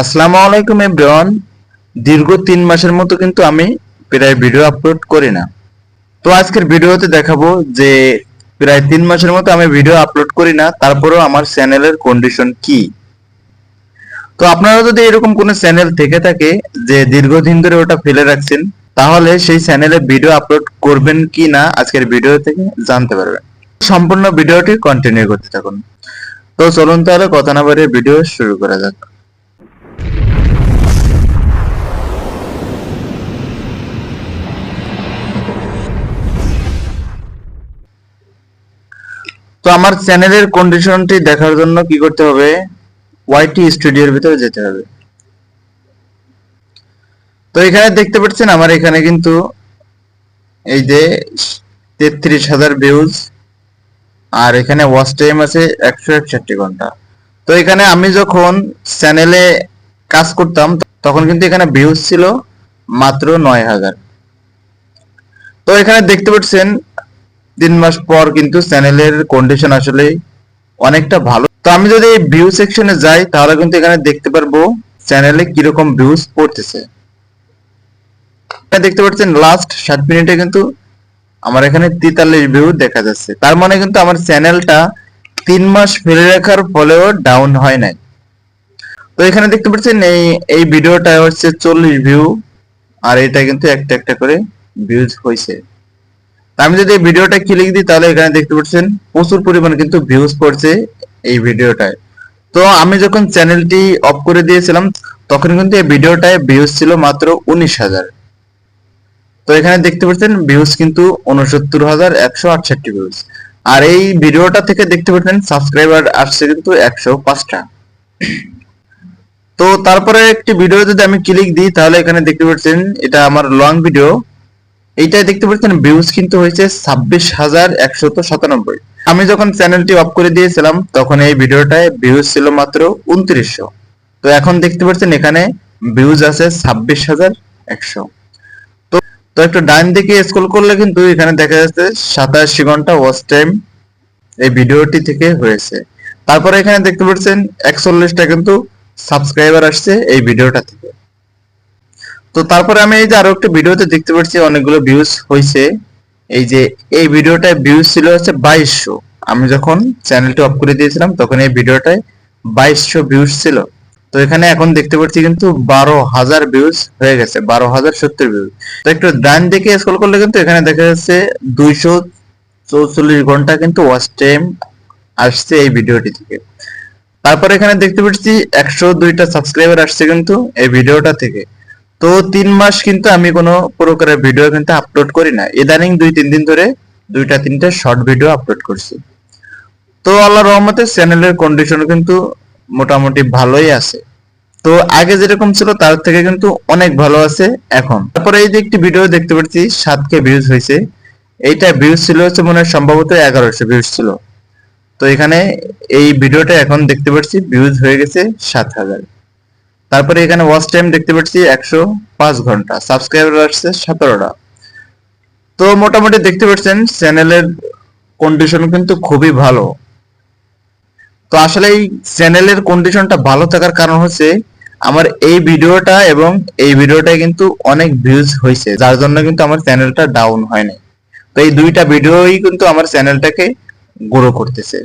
আসসালামু আলাইকুম এভরিওয়ান। দীর্ঘ তিন মাসের মতো কিন্তু আমি প্রায় ভিডিও আপলোড করি না। তো আজকের ভিডিওতে দেখাবো যে প্রায় তিন মাসের মতো আমি ভিডিও আপলোড করি না, তারপরেও আমার চ্যানেলের কন্ডিশন কি? তো আপনারা যদি এরকম কোনো চ্যানেল থেকে থাকে যে দীর্ঘদিন ধরে ওটা ফেলে রাখছেন, তাহলে সেই চ্যানেলে ভিডিও আপলোড করবেন কি না আজকের ভিডিও থেকে জানতে পারবেন। সম্পূর্ণ ভিডিওটি কন্টিনিউ করতে থাকুন। তো চলুন তাহলে কথা না বাড়িয়ে ভিডিও শুরু করা যাক। তো আমার চ্যানেলের কন্ডিশনটি দেখার জন্য কি করতে হবে? ওয়াইটি স্টুডিওর ভিতরে যেতে হবে। তো এখানে দেখতে পাচ্ছেন আমার এখানে কিন্তু এই যে তেত্রিশ হাজার ভিউজ আর এখানে ওয়াচ টাইম আছে একশো একষট্টি ঘণ্টা। তো এখানে আমি যখন চ্যানেলে কাজ করতাম, তখন কিন্তু এখানে ভিউজ ছিল মাত্র নয় হাজার। তো এখানে দেখতে পাচ্ছেন তিন মাস পর কিন্তু চ্যানেলের কন্ডিশন আসলে অনেকটা ভালো। তো আমি যদি ভিউ সেকশনে যাই, তাহলে কিন্তু এখানে দেখতে পারব চ্যানেলে কীরকম ভিউজ পড়তেছে। দেখতে পাচ্ছেন লাস্ট ষাট মিনিটে কিন্তু আমার এখানে তেতাল্লিশ ভিউ দেখা যাচ্ছে। তার মানে কিন্তু আমার চ্যানেলটা তিন মাস ফেলে রাখার ফলেও ডাউন হয় নাই। তো এখানে দেখতে পাচ্ছেন, এই এই ভিডিওটা হচ্ছে চল্লিশ ভিউ আর এটা কিন্তু একটা একটা করে ভিউজ হয়েছে আমি যদি এই ভিডিওটা ক্লিক দিই, তাহলে এখানে দেখতে পাচ্ছেন প্রচুর পরিমাণে কিন্তু ভিউজ পড়ছে এই ভিডিওটায়। তো আমি যখন চ্যানেলটি অফ করে দিয়েছিলাম, তখন কিন্তু এই ভিডিওটায় ভিউজ ছিল মাত্র উনিশ হাজার। তো এখানে দেখতে পাচ্ছেন ভিউজ কিন্তু উনসত্তর হাজার একশো আটষট্টি ভিউজ আর এই ভিডিওটা থেকে দেখতে পাচ্ছেন সাবস্ক্রাইবার আসছে কিন্তু একশো পাঁচটা। তো তারপরে একটি ভিডিও যদি আমি ক্লিক দিই, তাহলে এখানে দেখতে পাচ্ছেন এটা আমার লং ভিডিও এইটাই দেখতে পাচ্ছেন ভিউজ কিন্তু হয়েছে ছাব্বিশ হাজার একশত সাতানব্বই। আমি যখন চ্যানেলটি অফ করে দিয়েছিলাম, তখন এই ভিডিওটায় ভিউজ ছিল মাত্র উনত্রিশশো। তো এখন দেখতে পাচ্ছেন, এখানে ভিউজ আছে ছাব্বিশ হাজার একশো। তো তো একটু ডান দিকে স্ক্রল করলে কিন্তু এখানে দেখা যাচ্ছে সাতাশি ঘণ্টা ওয়াচ টাইম এই ভিডিওটি থেকে হয়েছে। তারপরে এখানে দেখতে পাচ্ছেন, একচল্লিশটা কিন্তু সাবস্ক্রাইবার আসছে এই ভিডিওটা থেকে। তো তারপরে আমি এই যে আরও একটা ভিডিওতে দেখতে পাচ্ছি, অনেকগুলো ভিউজ হয়েছে এই যে, এই ভিডিওটায় ভিউজ ছিল হচ্ছে বাইশশো। আমি যখন চ্যানেলটি অফ করে দিয়েছিলাম, তখন এই ভিডিওটায় বাইশশো ভিউজ ছিল। তো এখানে এখন দেখতে পাচ্ছি কিন্তু বারো হাজার ভিউজ হয়ে গেছে, বারো হাজার সত্তর ভিউজ তো একটু ডান দিকে স্ক্রল করলে কিন্তু এখানে দেখা যাচ্ছে দুইশো চৌচল্লিশ ঘণ্টা কিন্তু ওয়াচ টাইম আসছে এই ভিডিওটি থেকে। তারপর এখানে দেখতে পাচ্ছি একশো দুইটা সাবস্ক্রাইবার আসছে কিন্তু এই ভিডিওটা থেকে। তো তিন মাস কিন্তু আমি কোনো প্রকারের ভিডিও কিন্তু আপলোড করি না। ইদানিং দুই, তিন দিন ধরে দুইটা, তিনটা শর্ট ভিডিও আপলোড করছি। তো আল্লাহ রহমতে চ্যানেলের কন্ডিশন কিন্তু মোটামুটি ভালোই আছে। তো আগে যেরকম ছিল তার থেকে কিন্তু অনেক ভালো আছে এখন। তারপরে এই যে একটি ভিডিও দেখতে পাচ্ছি সাত কে ভিউজ হয়েছে। এইটা ভিউজ ছিল হচ্ছে মনে হয় সম্ভবত এগারোশো ভিউজ ছিল। তো এখানে এই ভিডিওটা এখন দেখতে পাচ্ছি ভিউজ হয়ে গেছে সাত হাজার। তারপরে এখানে ওয়াচ টাইম দেখতে পাচ্ছি একশো পাঁচ ঘণ্টা। সাবস্ক্রাইবার আসছে সতেরোটা। তো মোটামুটি দেখতে পাচ্ছেন চ্যানেলের কন্ডিশন কিন্তু খুবই ভালো। তো আসলে এই চ্যানেলের কন্ডিশনটা ভালো থাকার কারণ হচ্ছে, আমার এই ভিডিওটা এবং এই ভিডিওটা কিন্তু অনেক ভিউজ হয়েছে, যার জন্য কিন্তু আমার চ্যানেলটা ডাউন হয়নি। তো এই দুইটা ভিডিওই কিন্তু আমার চ্যানেলটাকে গ্রো করতেছে।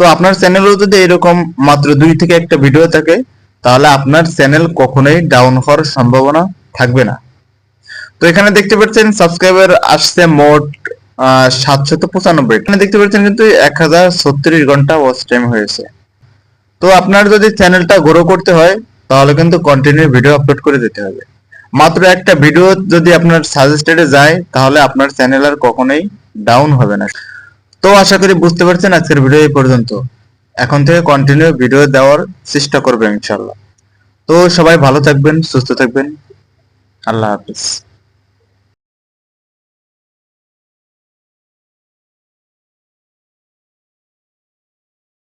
তো আপনার চ্যানেলেও যদি এরকম মাত্র দুই থেকে একটা ভিডিও থাকে, তাহলে আপনার চ্যানেল কখনোই ডাউন হওয়ার সম্ভাবনা থাকবে না। তো এখানে দেখতে পাচ্ছেন সাবস্ক্রাইবার আসছে মোট সাতশত পঁচানব্বই। এখানে দেখতে পাচ্ছেন কিন্তু এক হাজার ছত্রিশ ঘণ্টা ওয়াচ টাইম হয়েছে। তো আপনার যদি চ্যানেলটা গ্রো করতে হয়, তাহলে কিন্তু কন্টিনিউ ভিডিও আপলোড করে দিতে হবে। মাত্র একটা ভিডিও যদি আপনার সাজেস্টেডে যায়, তাহলে আপনার চ্যানেল আর কখনোই ডাউন হবে না। তো আশা করি বুঝতে পারছেন আজকের ভিডিও এই পর্যন্ত। এখন থেকে কন্টিনিউ ভিডিও দেওয়ার চেষ্টা করবেন ইনশাল্লাহ তো সবাই ভালো থাকবেন, সুস্থ থাকবেন। আল্লাহ হাফিজ।